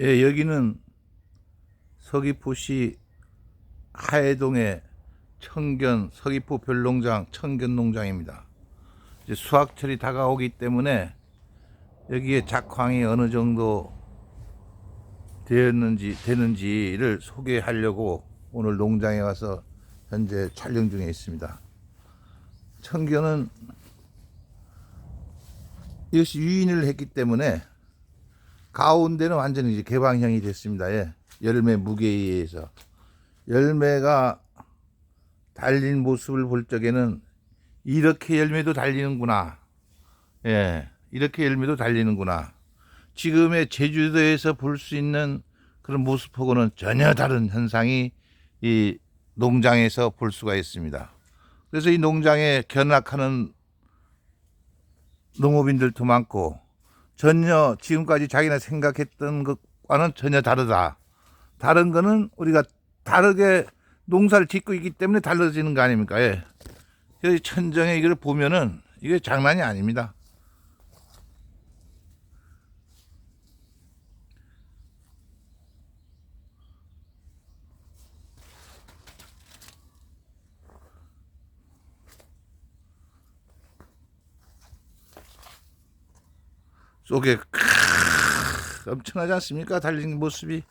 예, 여기는 서귀포시 하해동의 청견 서귀포 별농장 청견 농장입니다. 이제 수확철이 다가오기 때문에 여기에 작황이 어느 정도 되었는지 되는지를 소개하려고 오늘 농장에 와서 현재 촬영 중에 있습니다. 청견은 이것이 유인을 했기 때문에 가운데는 완전히 이제 개방형이 됐습니다. 예. 열매 무게에 의해서 열매가 달린 모습을 볼 적에는 이렇게 열매도 달리는구나. 예. 이렇게 열매도 달리는구나. 지금의 제주도에서 볼 수 있는 그런 모습하고는 전혀 다른 현상이 이 농장에서 볼 수가 있습니다. 그래서 이 농장에 견학하는 농업인들도 많고 전혀 지금까지 자기가 생각했던 것과는 전혀 다르다. 다른 거는 우리가 다르게 농사를 짓고 있기 때문에 달라지는 거 아닙니까? 예. 여기 천정에 이걸 보면은 이게 장난이 아닙니다. 속에 크으, 엄청나지 않습니까? 달리는 모습이.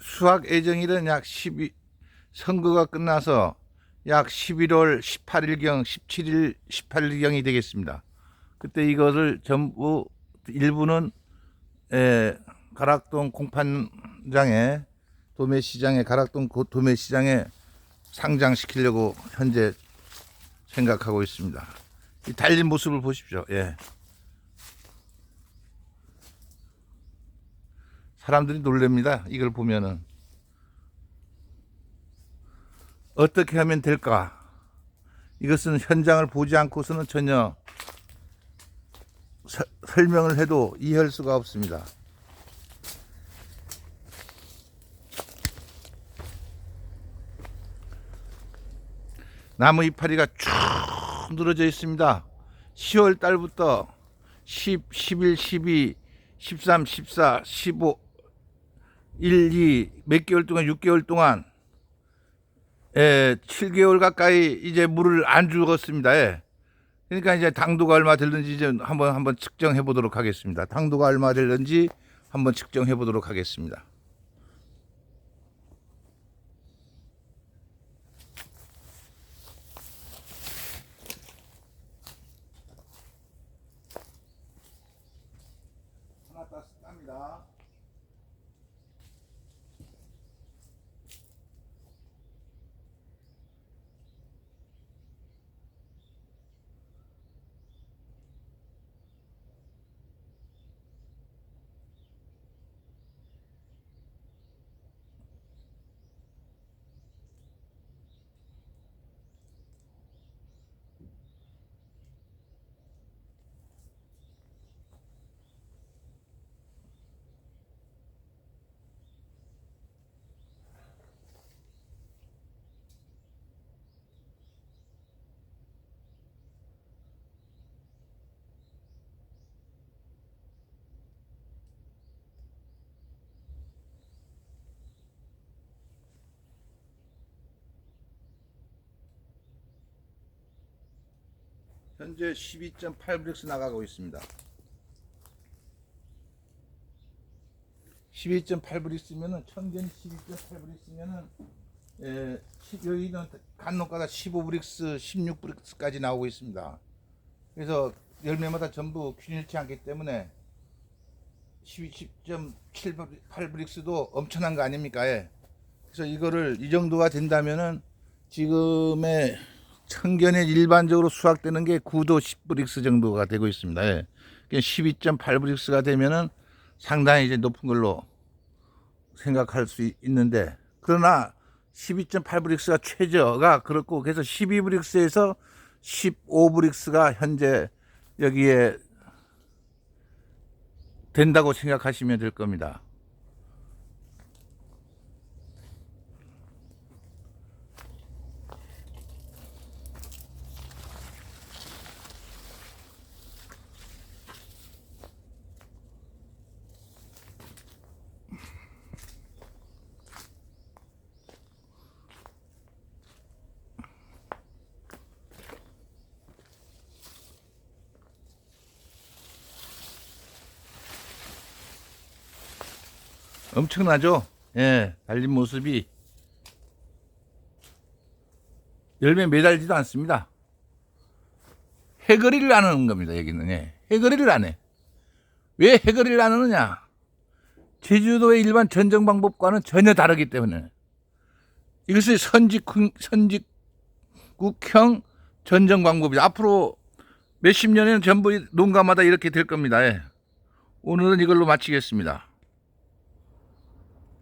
수학 예정일은 약 12, 선거가 끝나서 약 11월 18일경, 17일, 18일경이 되겠습니다. 그때 이것을 전부 일부는 에, 가락동 공판장에 도매시장에 가락동 고- 도매시장에 상장시키려고 현재 생각하고 있습니다. 이 달린 모습을 보십시오. 예. 사람들이 놀랍니다. 이걸 보면은 어떻게 하면 될까? 이것은 현장을 보지 않고서는 전혀 서- 설명을 해도 이해할 수가 없습니다. 나무 이파리가 쭉 늘어져 있습니다. 10월 달부터 10, 11, 12, 13, 14, 15, 1, 2, 몇 개월 동안, 6개월 동안, 예, 7개월 가까이 이제 물을 안 주었습니다. 예. 그러니까 이제 당도가 얼마 될는지 이제 한번 한번 측정해 보도록 하겠습니다. 당도가 얼마 될는지 한번 측정해 보도록 하겠습니다. 하나 땄습니다. 현재 12.8브릭스 나가고 있습니다. 12.8브릭스면은 청견이 12.8브릭스면은 예, 시- 여기는 간혹가다 15브릭스, 16브릭스까지 나오고 있습니다. 그래서 열매마다 전부 균일치 않기 때문에 12.8브릭스도 엄청난 거 아닙니까? 예. 그래서 이거를 이 정도가 된다면은 지금의 청견에 일반적으로 수확되는 게 9도 10브릭스 정도가 되고 있습니다. 예. 12.8브릭스가 되면은 상당히 이제 높은 걸로 생각할 수 있- 있는데 그러나 12.8브릭스가 최저가 그렇고 그래서 12브릭스에서 15브릭스가 현재 여기에 된다고 생각하시면 될 겁니다. 엄청나죠? 예, 달린 모습이 열매 매달지도 않습니다. 해거리를 안 하는 겁니다, 여기는. 예. 해거리를 안 해. 왜 해거리를 안 하느냐? 제주도의 일반 전정 방법과는 전혀 다르기 때문에. 이것이 선직국, 선직국형 전정 방법이다. 앞으로 몇십 년에는 전부 농가마다 이렇게 될 겁니다. 예. 오늘은 이걸로 마치겠습니다.